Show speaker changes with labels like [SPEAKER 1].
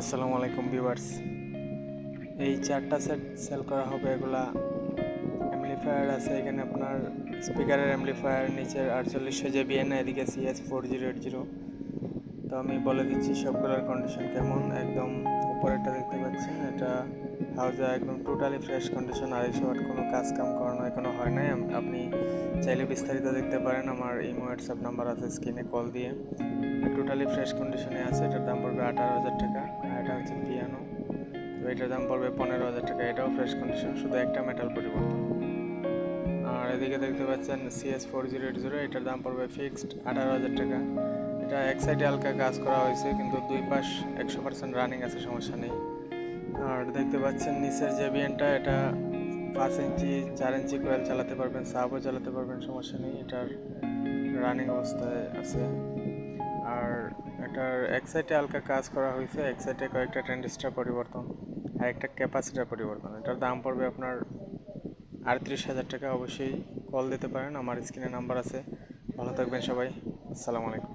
[SPEAKER 1] আসসালামু আলাইকুম ভিউয়ার্স। এই চারটা সেট সেল করা হবে এগুলা অ্যামপ্লিফায়ার আছে, এখানে আপনার স্পিকারের অ্যামপ্লিফায়ার নিচের আটচল্লিশশো যে বিএন এদিকে CS four zero eight zero তো আমি বলে দিচ্ছি সবগুলোর কন্ডিশন কেমন, একদম উপরেরটা দেখতে পাচ্ছেন, এটা হাউজে একদম টোটালি ফ্রেশ কন্ডিশন আড়াইশো ওয়াট কোনো কাজ কাম করানো এখনও হয় নাই। আপনি চাইলে বিস্তারিত দেখতে পারেন, আমার ইমো হোয়াটসঅ্যাপ নাম্বার আছে স্ক্রিনে কল দিয়ে। টোটালি ফ্রেশ কন্ডিশনে আছে, এটার দাম পড়বে আঠারো হাজার টাকা। আর এটা হচ্ছে পিয়ানো তো এটার দাম পড়বে পনেরো হাজার টাকা। এটাও ফ্রেশ কন্ডিশন শুধু একটা মেটাল পরিবর্তন। আর এদিকে দেখতে পাচ্ছেন CS four zero eight zero এটার দাম পড়বে ফিক্সড আঠারো হাজার টাকা। এটা এক সাইডে হালকা কাজ করা হয়েছে, কিন্তু দুই পাশ একশো পার্সেন্ট রানিং আছে, সমস্যা নেই। আর দেখতে পাচ্ছেন নিচের যে বিএনটা এটা পাঁচ ইঞ্চি, চার ইঞ্চি কোয়েল চালাতে পারবেন সাবও চালাতে পারবেন, সমস্যা নেই। এটার রানিং অবস্থায় আছে। এক সাইডে হালকা কাজ করা হয়েছে, এক সাইডে কয়েকটা ট্রেন্ডিস্টার পরিবর্তন আর একটা ক্যাপাসিটার পরিবর্তন। এটার দাম পড়বে আপনার আটত্রিশ হাজার টাকা। অবশ্যই কল দিতে পারেন, আমার স্ক্রিনে নাম্বার আছে। ভালো থাকবেন সবাই। আসসালামু আলাইকুম।